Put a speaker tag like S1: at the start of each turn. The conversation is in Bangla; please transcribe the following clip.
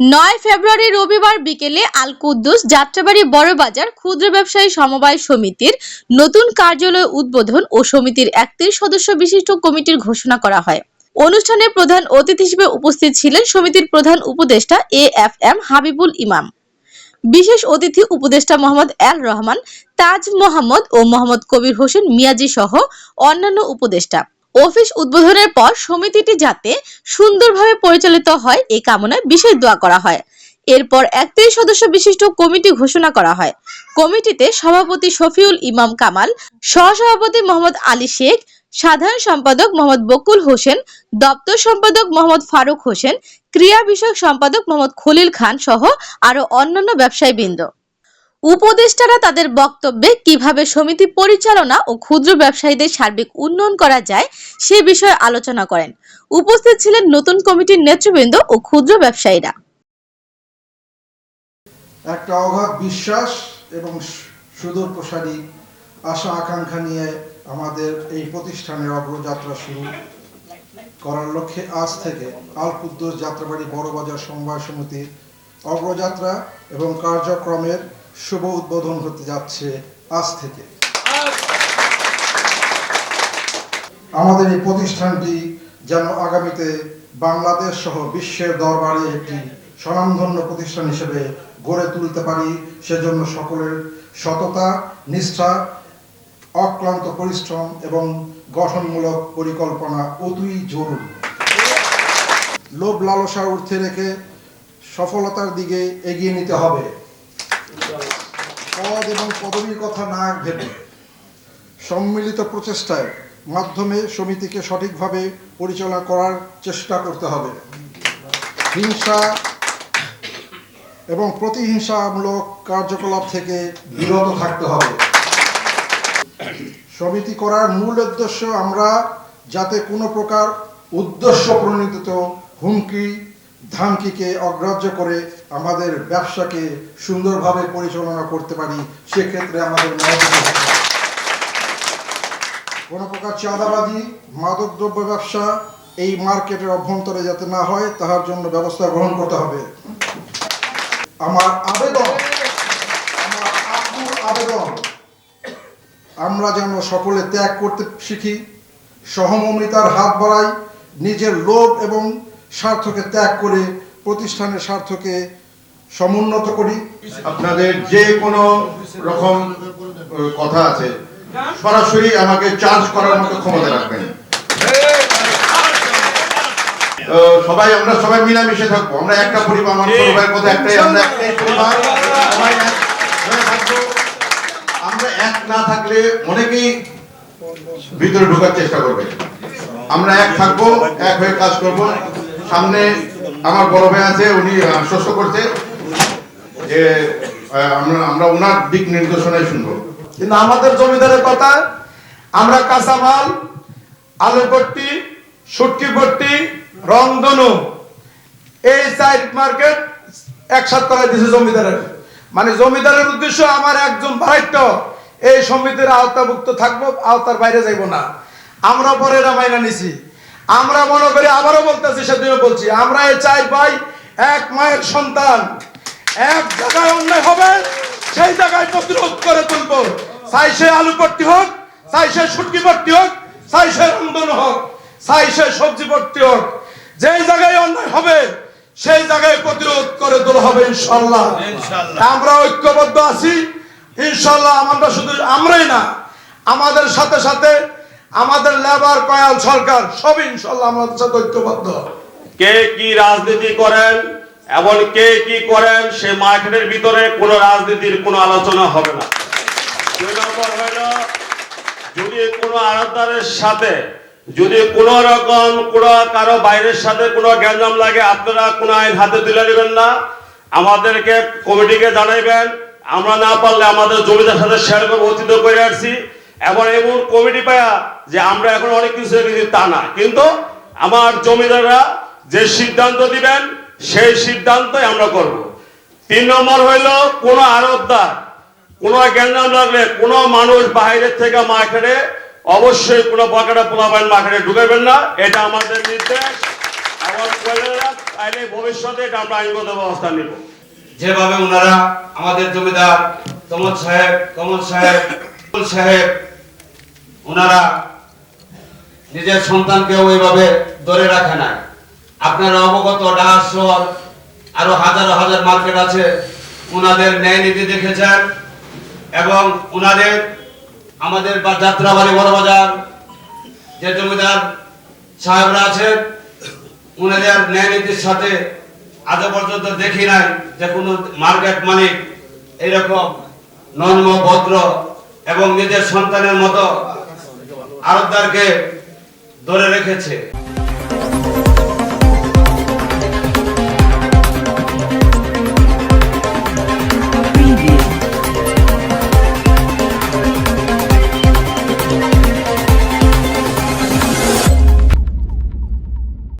S1: নয় ফেব্রুয়ারি রবিবার বিকেলে আল কুদ্দুস যাত্রাবাড়ি বড়বাজার ক্ষুদ্র ব্যবসায়ী সমবায় সমিতির নতুন কার্যালয় উদ্বোধন ও সমিতির একত্রিশ সদস্য বিশিষ্ট কমিটির ঘোষণা করা হয়। অনুষ্ঠানে প্রধান অতিথি হিসেবে উপস্থিত ছিলেন সমিতির প্রধান উপদেষ্টা এ এফ এম হাবিবুল ইমাম। বিশেষ অতিথি উপদেষ্টা মোহাম্মদ এল রহমান তাজ মোহাম্মদ ও মোহাম্মদ কবির হোসেন মিয়াজি সহ অন্যান্য উপদেষ্টা। অফিস উদ্বোধনের পর সমিতিটি যাতে সুন্দরভাবে পরিচালিত হয়, এই কামনায় বিশেষ দোয়া করা হয়। এরপর একত্রিশ সদস্য বিশিষ্ট কমিটি ঘোষণা করা হয়। কমিটিতে সভাপতি শফিউল ইমাম কামাল, সহসভাপতি মোহাম্মদ আলী শেখ, সাধারণ সম্পাদক মোহাম্মদ বকুল হোসেন, দপ্তর সম্পাদক মোহাম্মদ ফারুক হোসেন, ক্রিয়া বিষয়ক সম্পাদক মোহাম্মদ খলিল খান সহ আরও অন্যান্য ব্যবসায়ীবৃন্দ। উপদেষ্টারা তাদের বক্তব্যে কীভাবে সমিতি পরিচালনা ও ক্ষুদ্র ব্যবসায়ীদের সার্বিক উন্নয়ন করা যায় সে বিষয়ে আলোচনা করেন। উপস্থিত ছিলেন নতুন কমিটির নেতৃবৃন্দ ও ক্ষুদ্র ব্যবসায়ীরা।
S2: একটা অগাধ বিশ্বাস এবং সুদূর প্রসারী আশা আকাঙ্ক্ষা নিয়ে আমাদের এই প্রতিষ্ঠানের অগ্রযাত্রা শুরু করার লক্ষ্যে আজ থেকে আল কুদ্দুস যাত্রাবাড়ি বড়বাজার সমবায় সমিতির অগ্রযাত্রা এবং কার্যক্রমের শুভ উদ্বোধন হতে যাচ্ছে আজ থেকে। আমাদের এই প্রতিষ্ঠানটি যেন আগামীতে বাংলাদেশ সহ বিশ্বের দরবারে একটি স্বনামধন্য প্রতিষ্ঠান হিসেবে গড়ে তুলতে পারি, সেজন্য সকলের সততা, নিষ্ঠা, অক্লান্ত পরিশ্রম এবং গঠনমূলক পরিকল্পনা অতি জরুরি। লোভ লালসা ঊর্ধ্বে রেখে সফলতার দিকে এগিয়ে নিতে হবে। এবং পদবীর কথা না ভেবে সম্মিলিত প্রচেষ্টায় মাধ্যমে সমিতিকে সঠিকভাবে পরিচালনা করার চেষ্টা করতে হবে। হিংসা এবং প্রতিহিংসামূলক কার্যকলাপ থেকে বিরত থাকতে হবে। সমিতি করার মূল উদ্দেশ্য আমরা যাতে কোনো প্রকার উদ্দেশ্য প্রণীত হুমকি ধামকিকে অগ্রাহ্য করে আমাদের ব্যবসাকে সুন্দরভাবে পরিচালনা করতে পারি, সেক্ষেত্রে আমাদের কোনো প্রকার চাঁদাবাজি, মাদকদ্রব্য ব্যবসা এই মার্কেটের অভ্যন্তরে যাতে না হয়, তাহার জন্য ব্যবস্থা গ্রহণ করতে হবে। আমার আবেদন আবেদন, আমরা যেন সকলে ত্যাগ করতে শিখি, সহমমিতার হাত বাড়াই, নিজের লোভ এবং স্বার্থকে ত্যাগ করে, প্রতিষ্ঠানের স্বার্থকে সমুন্নত করি।
S3: আপনাদের যে কোনো রকম কথা আছে, সরাসরি আমাকে চার্জ করার মতো ক্ষমতা রাখবেন। সবাই, আমরা সবাই মিলামিশে থাকব। আমরা একটা পরিবার, আমার কথা একটাই, আমরা একটাই আমরা এক না থাকলে অনেকেই ভিতরে ঢোকার চেষ্টা করবে। আমরা এক থাকব, এক হয়ে কাজ করব। সামনে আমার বড় ভাই আছে, উনি আশ্বস্ত করছে যে আমরা আমরা ওনার দিক নির্দেশনায় শুনব।
S4: কিন্তু আমাদের জমিদারের কথা, আমরা কাঁচামাল, আলু পট্টি সুটকি পট্টি রংধনু, এই সাইড মার্কেট একসাথ করাই দিছে জমিদারের। মানে জমিদারের উদ্দেশ্য আমার একজন ভাইত্য এই সমিতির আওতাভুক্ত থাকব, আওতার বাইরে যাইব না। আমরা পরে মাইনা নিছি। আমরা মনে করি আবারও বলতেছি সেদিনও বলছি আমরা এই চাই ভাই এক মায়ের সন্তান এক জায়গায় অন্যায় হবে সেই জায়গায় প্রতিরোধ করে তুলব। চাই সে আলু পট্টি হোক চাই সে সুটকি পট্টি হোক চাই সে রন্ধন হোক চাই সে সবজি পট্টি হোক। যেই জায়গায় অন্যায় হবে সেই জায়গায় প্রতিরোধ করে তোলা হবে ইনশাল্লাহ। আমরা ঐক্যবদ্ধ আছি ইনশাল্লাহ আমরা শুধু আমরাই না আমাদের সাথে সাথে আমাদের লেবার কয়াল সরকার, সব ইনশাল্লাহ আমাদের সাথে ঐক্যবদ্ধ।
S5: কে কি রাজনীতি করেন, এবং কে কি করেন, সে মার্কেটের ভিতরে কোনো রাজনীতির কোনো আলোচনা হবে না। যদি কোনো আড়তদারের সাথে, যদি কোনো রকম কোনো কারও বাইরের সাথে কোনো গ্যাঞ্জাম লাগে, আপনারা কোনো আইন হাতে তুলে নেবেন না। আমাদেরকে কমিটিকে জানাইবেন। আমরা না পারলে আমাদের জমিদার সাথে শেয়ার করব, অতীত করে আসছি। এবং এমন কমিটি পায়া যে আমরা এখন অনেক কিছু দেখেছি তা না। কিন্তু আমার জমিদাররা যে সিদ্ধান্ত দিবেন, সেই সিদ্ধান্তই আমরা করব। তিন নম্বর হইল, কোন আরবদার, কোন গ্যাঞ্জাম লাগলে কোন মানুষ বাইরের থেকে মার্কেটে অবশ্যই কোনো পকেটে পোলাপাইন মার্কেটে ঢুকাবেন না। এটা আমাদের নির্দেশ। না তাহলে ভবিষ্যতে এটা আমরা আইনগত ব্যবস্থা নিব।
S6: যেভাবে ওনারা আমাদের জমিদার তমদ সাহেব কমল সাহেব সাহেব ওনারা নিজের সন্তানকেও ওইভাবে ধরে রাখে না আপনারা অবগত শহর আরও হাজার হাজার মার্কেট আছে ওনাদের ন্যায় নীতি দেখেছেন এবং ওনাদের আমাদের যাত্রাবাড়ি বড় বাজার যে জমিদার সাহেবরা আছেন ওনাদের ন্যায় নীতির সাথে আজও পর্যন্ত দেখি নাই যে কোনো মার্কেট মালিক এরকম নম্র ভদ্র এবং নিজের সন্তানের মতো আরবদারকে ধরে রেখেছে।